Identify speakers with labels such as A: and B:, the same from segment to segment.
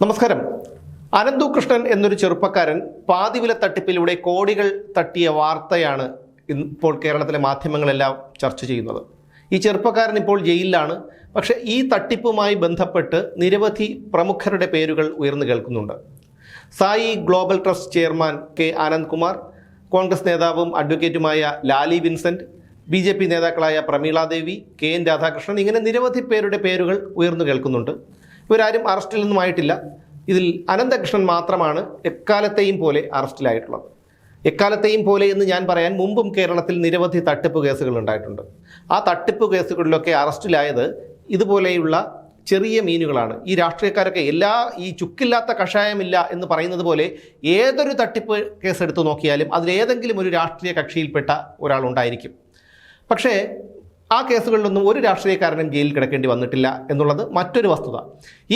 A: നമസ്കാരം. അനന്തു കൃഷ്ണൻ എന്നൊരു ചെറുപ്പക്കാരൻ പാതിവില തട്ടിപ്പിലൂടെ കോടികൾ തട്ടിയ വാർത്തയാണ് ഇപ്പോൾ കേരളത്തിലെ മാധ്യമങ്ങളെല്ലാം ചർച്ച ചെയ്യുന്നത്. ഈ ചെറുപ്പക്കാരൻ ഇപ്പോൾ ജയിലിലാണ്. പക്ഷേ ഈ തട്ടിപ്പുമായി ബന്ധപ്പെട്ട് നിരവധി പ്രമുഖരുടെ പേരുകൾ ഉയർന്നു കേൾക്കുന്നുണ്ട്. Sai global trust chairman K Anand Kumar Congress നേതാവും അഡ്വക്കേറ്റുമായ Lali Vincent B J P നേതാക്കളായ പ്രമീള ദേവി കെ എൻ രാധാകൃഷ്ണൻ ഇങ്ങനെ നിരവധി പേരുടെ പേരുകൾ ഉയർന്നു കേൾക്കുന്നുണ്ട്. ഇവരാരും അറസ്റ്റിൽ നിന്നും ആയിട്ടില്ല. ഇതിൽ അനന്തകൃഷ്ണൻ മാത്രമാണ് എക്കാലത്തെയും പോലെ അറസ്റ്റിലായിട്ടുള്ളത്. എക്കാലത്തെയും പോലെ എന്ന് ഞാൻ പറയാൻ മുമ്പും കേരളത്തിൽ നിരവധി തട്ടിപ്പ് കേസുകൾ ഉണ്ടായിട്ടുണ്ട്. ആ തട്ടിപ്പ് കേസുകളിലൊക്കെ അറസ്റ്റിലായത് ഇതുപോലെയുള്ള ചെറിയ മീനുകളാണ്. ഈ രാഷ്ട്രീയക്കാരൊക്കെ എല്ലാ ഈ ചുക്കില്ലാത്ത കഷായമില്ല എന്ന് പറയുന്നത് പോലെ ഏതൊരു തട്ടിപ്പ് കേസ് എടുത്തു നോക്കിയാലും അതിലേതെങ്കിലും ഒരു രാഷ്ട്രീയ കക്ഷിയിൽപ്പെട്ട ഒരാളുണ്ടായിരിക്കും. പക്ഷേ ആ കേസുകളിലൊന്നും ഒരു രാഷ്ട്രീയക്കാരനും ജയിലിൽ കിടക്കേണ്ടി വന്നിട്ടില്ല എന്നുള്ളത് മറ്റൊരു വസ്തുത.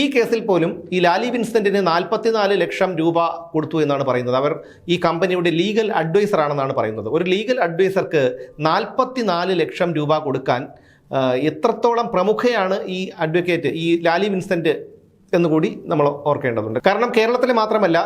A: ഈ കേസിൽ പോലും ഈ ലാലി വിൻസെന്റിന് നാൽപ്പത്തിനാല് ലക്ഷം രൂപ കൊടുത്തു എന്നാണ് പറയുന്നത്. അവർ ഈ കമ്പനിയുടെ ലീഗൽ അഡ്വൈസർ ആണെന്നാണ് പറയുന്നത്. ഒരു ലീഗൽ അഡ്വൈസർക്ക് നാൽപ്പത്തിനാല് ലക്ഷം രൂപ കൊടുക്കാൻ എത്രത്തോളം പ്രമുഖയാണ് ഈ അഡ്വക്കേറ്റ് ഈ ലാലി വിൻസെന്റ് എന്നുകൂടി നമ്മൾ ഓർക്കേണ്ടതുണ്ട്. കാരണം കേരളത്തിൽ മാത്രമല്ല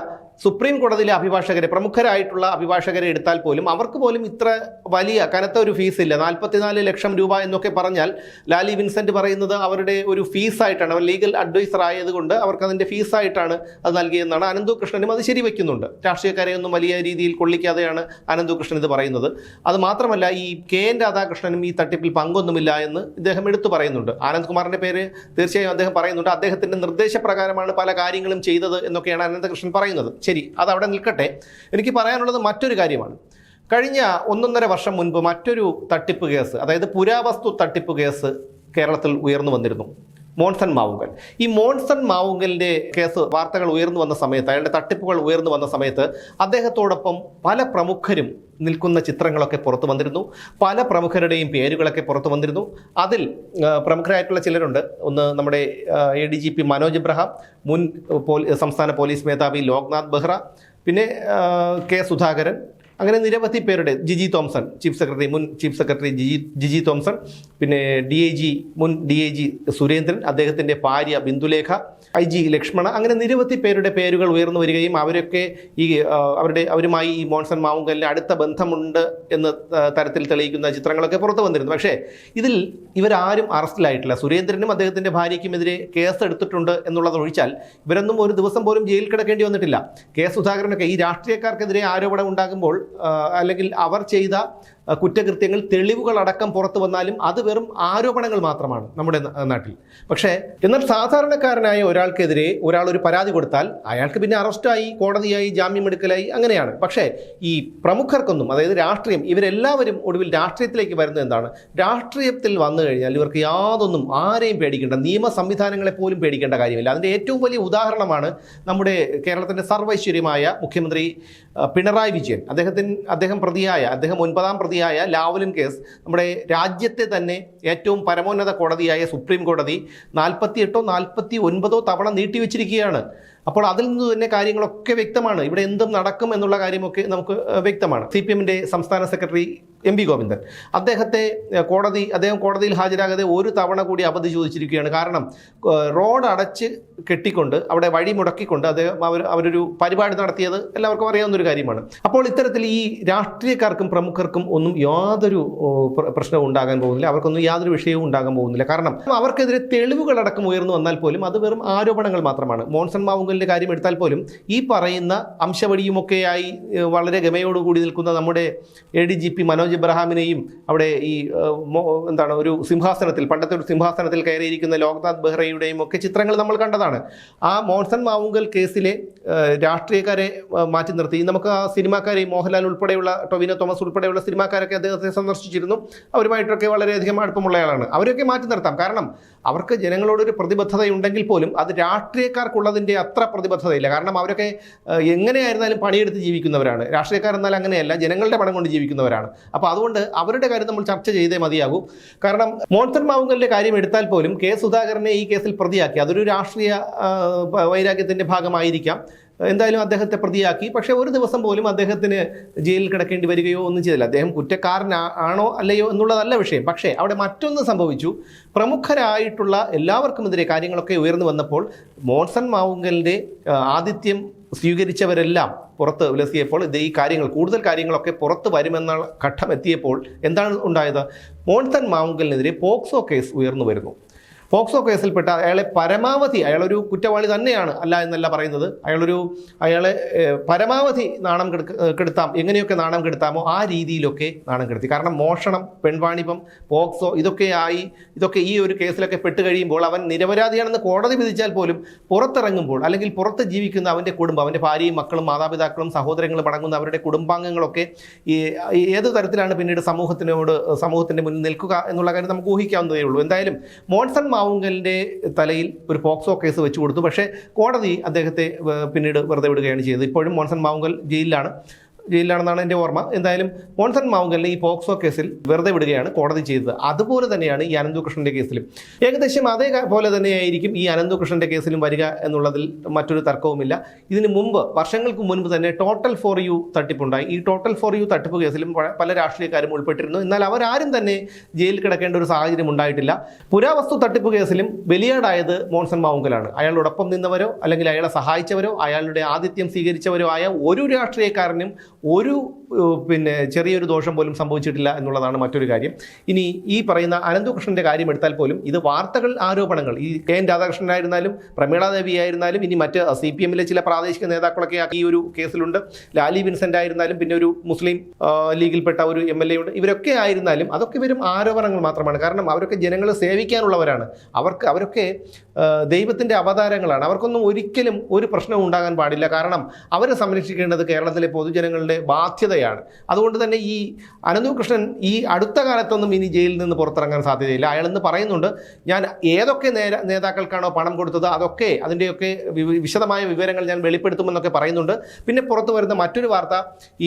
A: സുപ്രീം കോടതിയിലെ അഭിഭാഷകരെ പ്രമുഖരായിട്ടുള്ള അഭിഭാഷകരെ എടുത്താൽ പോലും അവർക്ക് പോലും ഇത്ര വലിയ കനത്ത ഒരു ഫീസ് ഇല്ല. നാൽപ്പത്തിനാല് ലക്ഷം രൂപ എന്നൊക്കെ പറഞ്ഞാൽ ലാലി വിൻസെന്റ് പറയുന്നത് അവരുടെ ഒരു ഫീസായിട്ടാണ് അവർ ലീഗൽ അഡ്വൈസർ ആയതുകൊണ്ട് അവർക്ക് അതിന്റെ ഫീസായിട്ടാണ് അത് നൽകിയെന്നാണ് അനന്തു കൃഷ്ണനും അത് ശരിവെക്കുന്നുണ്ട്. രാഷ്ട്രീയക്കാരെ ഒന്നും വലിയ രീതിയിൽ കൊള്ളിക്കാതെയാണ് അനന്തു കൃഷ്ണൻ ഇത് പറയുന്നത്. അത് മാത്രമല്ല ഈ കെ എൻ രാധാകൃഷ്ണനും ഈ തട്ടിപ്പിൽ പങ്കൊന്നുമില്ല എന്ന് ഇദ്ദേഹം എടുത്തു പറയുന്നുണ്ട്. ആനന്ദ് കുമാറിന്റെ പേര് തീർച്ചയായും അദ്ദേഹം പറയുന്നുണ്ട്. അദ്ദേഹത്തിന്റെ നിർദ്ദേശപ്രകാരമാണ് പല കാര്യങ്ങളും ചെയ്തത് എന്നൊക്കെയാണ് അനന്തകൃഷ്ണൻ പറയുന്നത്. ശരി അത് അവിടെ നിൽക്കട്ടെ. എനിക്ക് പറയാനുള്ളത് മറ്റൊരു കാര്യമാണ്. കഴിഞ്ഞ ഒന്നൊന്നര വർഷം മുൻപ് മറ്റൊരു തട്ടിപ്പ് കേസ് അതായത് പുരാവസ്തു തട്ടിപ്പ് കേസ് കേരളത്തിൽ ഉയർന്നു വന്നിരുന്നു. മോൺസൺ മാവുങ്കൽ. ഈ മോൺസൺ മാവുങ്കലിന്റെ കേസ് വാർത്തകൾ ഉയർന്നു വന്ന സമയത്ത് അയാളുടെ തട്ടിപ്പുകൾ ഉയർന്നു വന്ന സമയത്ത് അദ്ദേഹത്തോടൊപ്പം പല പ്രമുഖരും നിൽക്കുന്ന ചിത്രങ്ങളൊക്കെ പുറത്തു വന്നിരുന്നു. പല പ്രമുഖരുടെയും പേരുകളൊക്കെ പുറത്തു വന്നിരുന്നു. അതിൽ പ്രമുഖരായിട്ടുള്ള ചിലരുണ്ട്. ഒന്ന് നമ്മുടെ A D G P Manoj Abraham മുൻ സംസ്ഥാന പോലീസ് മേധാവി ലോക്നാഥ് ബെഹ്റ പിന്നെ കെ സുധാകരൻ അങ്ങനെ നിരവധി പേരുടെ ജിജി തോംസൺ ചീഫ് സെക്രട്ടറി മുൻ chief secretary Jiji Jiji Thomson പിന്നെ ഡി ഐ ജി മുൻ ഡി ഐ ജി സുരേന്ദ്രൻ അദ്ദേഹത്തിന്റെ ഭാര്യ ബിന്ദുലേഖ ഐ ജി ലക്ഷ്മണ അങ്ങനെ നിരവധി പേരുടെ പേരുകൾ ഉയർന്നു വരികയും അവരൊക്കെ ഈ അവരുടെ അവരുമായി ഈ മോൺസൺ മാവുങ്കലിന് അടുത്ത ബന്ധമുണ്ട് എന്ന് തരത്തിൽ തെളിയിക്കുന്ന ചിത്രങ്ങളൊക്കെ പുറത്തു വന്നിരുന്നു. പക്ഷേ ഇതിൽ ഇവരാരും അറസ്റ്റിലായിട്ടില്ല. സുരേന്ദ്രനും അദ്ദേഹത്തിന്റെ ഭാര്യയ്ക്കുമെതിരെ കേസ് എടുത്തിട്ടുണ്ട് എന്നുള്ളത് ഒഴിച്ചാൽ ഇവരൊന്നും ഒരു ദിവസം പോലും ജയിലിൽ കിടക്കേണ്ടി വന്നിട്ടില്ല. കെ സുധാകരനൊക്കെ ഈ രാഷ്ട്രീയക്കാർക്കെതിരെ ആരോപണം ഉണ്ടാകുമ്പോൾ അല്ലെങ്കിൽ അവർ ചെയ്ത ആ, തെളിവുകൾ അടക്കം പുറത്തു വന്നാലും അത് വെറും ആരോപണങ്ങൾ മാത്രമാണ് നമ്മുടെ നാട്ടിൽ. പക്ഷേ എന്നാൽ സാധാരണക്കാരനായ ഒരാൾക്കെതിരെ ഒരാൾ ഒരു പരാതി കൊടുത്താൽ അയാൾക്ക് പിന്നെ അറസ്റ്റായി കോടതിയായി ജാമ്യമെടുക്കലായി അങ്ങനെയാണ്. പക്ഷേ ഈ പ്രമുഖർക്കൊന്നും അതായത് രാഷ്ട്രീയം ഇവരെല്ലാവരും ഒടുവിൽ രാഷ്ട്രീയത്തിലേക്ക് വരുന്നത് എന്താണ്? രാഷ്ട്രീയത്തിൽ വന്നു കഴിഞ്ഞാൽ ഇവർക്ക് യാതൊന്നും ആരെയും പേടിക്കേണ്ട നിയമ സംവിധാനങ്ങളെ പോലും പേടിക്കേണ്ട കാര്യമില്ല. അതിന്റെ ഏറ്റവും വലിയ ഉദാഹരണമാണ് നമ്മുടെ കേരളത്തിന്റെ സർവൈശ്വര്യമായ മുഖ്യമന്ത്രി പിണറായി വിജയൻ. അദ്ദേഹത്തിന് അദ്ദേഹം പ്രതിയായ അദ്ദേഹം ഒൻപതാം പ്രതിയായ ലാവലിൻ കേസ് നമ്മുടെ രാജ്യത്തെ തന്നെ ഏറ്റവും പരമോന്നത കോടതിയായ സുപ്രീം കോടതി നാൽപ്പത്തിയെട്ടോ നാൽപ്പത്തി ഒൻപതോ തവണ നീട്ടിവെച്ചിരിക്കുകയാണ്. അപ്പോൾ അതിൽ നിന്ന് തന്നെ കാര്യങ്ങളൊക്കെ വ്യക്തമാണ്. ഇവിടെ എന്തും നടക്കും എന്നുള്ള കാര്യമൊക്കെ നമുക്ക് വ്യക്തമാണ്. സി പി എമ്മിന്റെ സംസ്ഥാന സെക്രട്ടറി എം ഗോവിന്ദൻ. അദ്ദേഹത്തെ കോടതി അദ്ദേഹം കോടതിയിൽ ഹാജരാകാതെ ഒരു തവണ കൂടി അവധി ചോദിച്ചിരിക്കുകയാണ് കാരണം റോഡ് അടച്ച് കെട്ടിക്കൊണ്ട് അവിടെ വഴി മുടക്കിക്കൊണ്ട് അദ്ദേഹം അവർ അവരൊരു പരിപാടി നടത്തിയത് എല്ലാവർക്കും അറിയാവുന്ന ഒരു കാര്യമാണ്. അപ്പോൾ ഇത്തരത്തിൽ ഈ രാഷ്ട്രീയക്കാർക്കും പ്രമുഖർക്കും ഒന്നും യാതൊരു പ്രശ്നവും ഉണ്ടാകാൻ പോകുന്നില്ല. അവർക്കൊന്നും യാതൊരു വിഷയവും ഉണ്ടാകാൻ പോകുന്നില്ല. കാരണം അവർക്കെതിരെ തെളിവുകളടക്കം ഉയർന്നു വന്നാൽ പോലും അത് വെറും ആരോപണങ്ങൾ മാത്രമാണ്. മോൺസൺ മാവുങ്കലിന്റെ കാര്യം എടുത്താൽ പോലും ഈ പറയുന്ന അംശവടിയുമൊക്കെയായി വളരെ ഗമയോടുകൂടി നിൽക്കുന്ന നമ്മുടെ A D G P Manoj എബ്രഹാമിനെയും അവിടെ ഈ എന്താണ് ഒരു സിംഹാസനത്തിൽ പണ്ടത്തെ ഒരു സിംഹാസനത്തിൽ കയറിയിരിക്കുന്ന ലോക്നാഥ് ബെഹ്റയുടെയും ഒക്കെ ചിത്രങ്ങൾ നമ്മൾ കണ്ടതാണ്. ആ മോൺസൺ മാവുങ്കൽ കേസിലെ രാഷ്ട്രീയക്കാരെ മാറ്റി നിർത്തി. നമുക്ക് ആ സിനിമാക്കാരെ മോഹൻലാൽ ഉൾപ്പെടെയുള്ള ടൊവിനോ തോമസ് ഉൾപ്പെടെയുള്ള സിനിമാക്കാരൊക്കെ അദ്ദേഹത്തെ സന്ദർശിച്ചിരുന്നു. അവരുമായിട്ടൊക്കെ വളരെയധികം അടുപ്പമുള്ളയാളാണ്. അവരൊക്കെ മാറ്റി നിർത്താം. കാരണം അവർക്ക് ജനങ്ങളോടൊരു പ്രതിബദ്ധതയുണ്ടെങ്കിൽ പോലും അത് രാഷ്ട്രീയക്കാർക്കുള്ളതിന്റെ അത്ര പ്രതിബദ്ധതയില്ല. കാരണം അവരൊക്കെ എങ്ങനെയായിരുന്നാലും പണിയെടുത്ത് ജീവിക്കുന്നവരാണ്. രാഷ്ട്രീയക്കാർ എന്നാൽ അങ്ങനെയല്ല ജനങ്ങളുടെ പണം കൊണ്ട് ജീവിക്കുന്നവരാണ്. അപ്പോൾ അതുകൊണ്ട് അവരുടെ കാര്യം നമ്മൾ ചർച്ച ചെയ്തേ മതിയാകൂ. കാരണം മോൺസൺ മാവുങ്കലിന്റെ കാര്യം എടുത്താൽ പോലും കെ സുധാകരനെ ഈ കേസിൽ പ്രതിയാക്കി. അതൊരു രാഷ്ട്രീയ വൈരാഗ്യത്തിന്റെ ഭാഗമായിരിക്കാം. എന്തായാലും അദ്ദേഹത്തെ പ്രതിയാക്കി. പക്ഷേ ഒരു ദിവസം പോലും അദ്ദേഹത്തിന് ജയിലിൽ കിടക്കേണ്ടി വരികയോ ഒന്നും ചെയ്തില്ല. അദ്ദേഹം കുറ്റക്കാരനാ ആണോ അല്ലയോ എന്നുള്ളതല്ല വിഷയം. പക്ഷേ അവിടെ മറ്റൊന്ന് സംഭവിച്ചു. പ്രമുഖരായിട്ടുള്ള എല്ലാവർക്കുമെതിരെ കാര്യങ്ങളൊക്കെ ഉയർന്നു വന്നപ്പോൾ മോൺസൺ മാവുങ്കലിന്റെ ആതിഥ്യം സ്വീകരിച്ചവരെല്ലാം പുറത്ത് വിലസിയപ്പോൾ ഇത് ഈ കാര്യങ്ങൾ കൂടുതൽ കാര്യങ്ങളൊക്കെ പുറത്ത് വരുമെന്ന ഘട്ടം എത്തിയപ്പോൾ എന്താണ് ഉണ്ടായത്? മോൺസൺ മാവുങ്കലിനെതിരെ പോക്സോ കേസ് ഉയർന്നു വരുന്നു. പോക്സോ കേസിൽപ്പെട്ട അയാളെ പരമാവധി അയാളൊരു കുറ്റവാളി തന്നെയാണ് അല്ല എന്നല്ല പറയുന്നത്. അയാളൊരു അയാളെ പരമാവധി നാണം കെടുത്താം. എങ്ങനെയൊക്കെ നാണം കെടുത്താമോ ആ രീതിയിലൊക്കെ നാണം കെടുത്തി. കാരണം മോഷണം പെൺവാണിഭം പോക്സോ ഇതൊക്കെ ആയി ഇതൊക്കെ ഈ ഒരു കേസിലൊക്കെ പെട്ട് കഴിയുമ്പോൾ അവൻ നിരപരാധിയാണെന്ന് കോടതി വിധിച്ചാൽ പോലും പുറത്തിറങ്ങുമ്പോൾ അല്ലെങ്കിൽ പുറത്ത് ജീവിക്കുന്ന അവന്റെ കുടുംബം അവന്റെ ഭാര്യയും മക്കളും മാതാപിതാക്കളും സഹോദരങ്ങളും അടങ്ങുന്ന അവരുടെ കുടുംബാംഗങ്ങളൊക്കെ ഈ ഏത് തരത്തിലാണ് പിന്നീട് സമൂഹത്തിനോട് സമൂഹത്തിന്റെ മുന്നിൽ നിൽക്കുക എന്നുള്ള കാര്യം നമുക്ക് ഊഹിക്കാവുന്നതേ ഉള്ളൂ. എന്തായാലും മോൺസൺ മാവുങ്കലിന്റെ തലയിൽ ഒരു പോക്സോ കേസ് വെച്ചു കൊടുത്തു. പക്ഷേ കോടതി അദ്ദേഹത്തെ പിന്നീട് വെറുതെ വിടുകയാണ് ചെയ്തത്. ഇപ്പോഴും മോൺസൺ മാവുങ്കൽ ജയിലിലാണ്. ജയിലിലാണെന്നാണ് എന്റെ ഓർമ്മ. എന്തായാലും മോൺസൺ മാവുങ്കലിനെ ഈ പോക്സോ കേസിൽ വെറുതെ വിടുകയാണ് കോടതി ചെയ്തത്. അതുപോലെ തന്നെയാണ് ഈ അനന്തുകൃഷ്ണന്റെ കേസിലും. ഏകദേശം അതേപോലെ തന്നെയായിരിക്കും ഈ അനന്തുകൃഷ്ണന്റെ കേസിലും വരിക എന്നുള്ളതിൽ മറ്റൊരു തർക്കവുമില്ല. ഇതിന് മുമ്പ് വർഷങ്ങൾക്ക് മുൻപ് തന്നെ ടോട്ടൽ ഫോർ യു തട്ടിപ്പുണ്ടായി. ഈ ടോട്ടൽ ഫോർ യു തട്ടിപ്പ് കേസിലും പല രാഷ്ട്രീയക്കാരും ഉൾപ്പെട്ടിരുന്നു. എന്നാൽ അവരാരും തന്നെ ജയിലിൽ കിടക്കേണ്ട ഒരു സാഹചര്യം ഉണ്ടായിട്ടില്ല. പുരാവസ്തു തട്ടിപ്പ് കേസിലും ബലിയാടായത് മോൺസൺ മാവുങ്കലാണ്. അയാളോടൊപ്പം നിന്നവരോ അല്ലെങ്കിൽ അയാളെ സഹായിച്ചവരോ അയാളുടെ ആതിഥ്യം സ്വീകരിച്ചവരോ ആയ ഒരു രാഷ്ട്രീയക്കാരനും ഒരു പിന്നെ ചെറിയൊരു ദോഷം പോലും സംഭവിച്ചിട്ടില്ല എന്നുള്ളതാണ് മറ്റൊരു കാര്യം. ഇനി ഈ പറയുന്ന അനന്തകൃഷ്ണന്റെ കാര്യം എടുത്താൽ പോലും ഇത് വാർത്തകൾ ആരോപണങ്ങൾ. ഈ കെ എൻ രാധാകൃഷ്ണനായിരുന്നാലും പ്രമീള ദേവി ആയിരുന്നാലും ഇനി മറ്റ് സി പി എമ്മിലെ ചില പ്രാദേശിക നേതാക്കളൊക്കെ ഈ ഒരു കേസിലുണ്ട്. ലാലി വിൻസെന്റ് ആയിരുന്നാലും പിന്നെ ഒരു മുസ്ലിം ലീഗിൽപ്പെട്ട ഒരു എം എൽ എ ഉണ്ട്. ഇവരൊക്കെ ആയിരുന്നാലും അതൊക്കെ വരും ആരോപണങ്ങൾ മാത്രമാണ്. കാരണം അവരൊക്കെ ജനങ്ങളെ സേവിക്കാനുള്ളവരാണ്. അവർക്ക് അവരൊക്കെ ദൈവത്തിന്റെ അവതാരങ്ങളാണ്. അവർക്കൊന്നും ഒരിക്കലും ഒരു പ്രശ്നവും ഉണ്ടാകാൻ പാടില്ല. കാരണം അവരെ സംരക്ഷിക്കേണ്ടത് കേരളത്തിലെ പൊതുജനങ്ങളുടെ ബാധ്യതയാണ്. അതുകൊണ്ട് തന്നെ ഈ അനന്തു കൃഷ്ണൻ ഈ അടുത്ത കാലത്തൊന്നും ഇനി ജയിലിൽ നിന്ന് പുറത്തിറങ്ങാൻ സാധ്യതയില്ല. അയാളെന്ന് പറയുന്നുണ്ട് ഞാൻ ഏതൊക്കെ നേര നേതാക്കൾക്കാണോ പണം കൊടുത്തത് അതൊക്കെ അതിന്റെയൊക്കെ വിശദമായ വിവരങ്ങൾ ഞാൻ വെളിപ്പെടുത്തുമെന്നൊക്കെ പറയുന്നുണ്ട്. പിന്നെ പുറത്തു വരുന്ന മറ്റൊരു വാർത്ത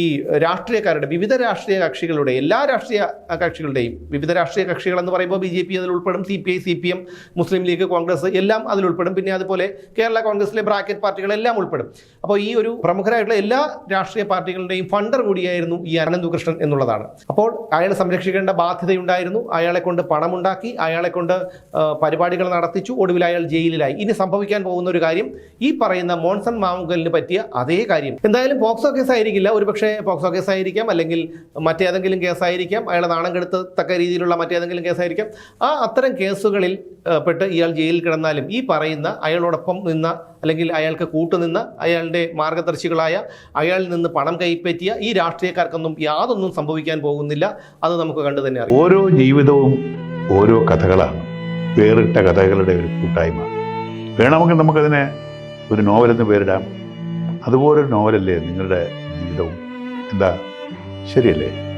A: ഈ രാഷ്ട്രീയക്കാരുടെ വിവിധ രാഷ്ട്രീയ കക്ഷികളുടെ എല്ലാ രാഷ്ട്രീയ കക്ഷികളുടെയും വിവിധ രാഷ്ട്രീയ കക്ഷികൾ എന്ന് പറയുമ്പോൾ ബി ജെ പി അതിൽ ഉൾപ്പെടും C P I C P M Muslim League Congress എല്ലാം അതിൽ ഉൾപ്പെടും. പിന്നെ അതുപോലെ കേരള കോൺഗ്രസിലെ ബ്രാക്കറ്റ് പാർട്ടികളെല്ലാം ഉൾപ്പെടും. അപ്പോൾ ഈ ഒരു പ്രമുഖരായിട്ടുള്ള എല്ലാ രാഷ്ട്രീയ പാർട്ടികളുടെയും ഫണ്ടർ കൂടിയായിരുന്നു ഈ അനന്തകൃഷ്ണൻ എന്നുള്ളതാണ്. അപ്പോൾ അയാളെ സംരക്ഷിക്കേണ്ട ബാധ്യതയുണ്ടായിരുന്നു. അയാളെ കൊണ്ട് പണമുണ്ടാക്കി അയാളെ കൊണ്ട് പരിപാടികൾ നടത്തിച്ചു. ഒടുവിൽ അയാൾ ജയിലിലായി. ഇനി സംഭവിക്കാൻ പോകുന്ന ഒരു കാര്യം ഈ പറയുന്ന മോൺസൺ മാമുങ്കലിന് പറ്റിയ അതേ കാര്യം. എന്തായാലും പോക്സോ കേസ് ആയിരിക്കില്ല ഒരുപക്ഷെ പോക്സോ കേസ് ആയിരിക്കാം അല്ലെങ്കിൽ മറ്റേതെങ്കിലും കേസായിരിക്കാം. അയാളെ നാണം കെടുത്തത്തക്ക രീതിയിലുള്ള മറ്റേതെങ്കിലും കേസായിരിക്കാം. ആ അത്തരം കേസുകളിൽ പെട്ട് ഇയാൾ ജയിലിൽ കിടന്നാലും ഈ പറയുന്ന അയാളോടൊപ്പം നിന്ന അല്ലെങ്കിൽ അയാൾക്ക് കൂട്ടുനിന്ന് അയാളുടെ മാർഗദർശികളായ അയാളിൽ നിന്ന് പണം കൈപ്പറ്റിയ ഈ രാഷ്ട്രീയക്കാർക്കൊന്നും യാതൊന്നും സംഭവിക്കാൻ പോകുന്നില്ല. അത് നമുക്ക് കണ്ടു തന്നെ അറിയാം.
B: ഓരോ ജീവിതവും ഓരോ കഥകളാണ്. വേറിട്ട കഥകളുടെ ഒരു കൂട്ടായ്മ. വേണമെങ്കിൽ നമുക്കതിനെ ഒരു നോവലെന്ന് പേരിടാം. അതുപോലൊരു നോവലല്ലേ നിങ്ങളുടെ ജീവിതവും? എന്താ? ശരിയല്ലേ?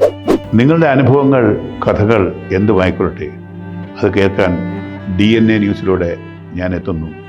B: നിങ്ങളുടെ അനുഭവങ്ങൾ കഥകൾ എന്തുമായിക്കൊള്ളട്ടെ? അത് കേൾക്കാൻ ഡി എൻ എ ന്യൂസിലൂടെ ഞാൻ എത്തുന്നു.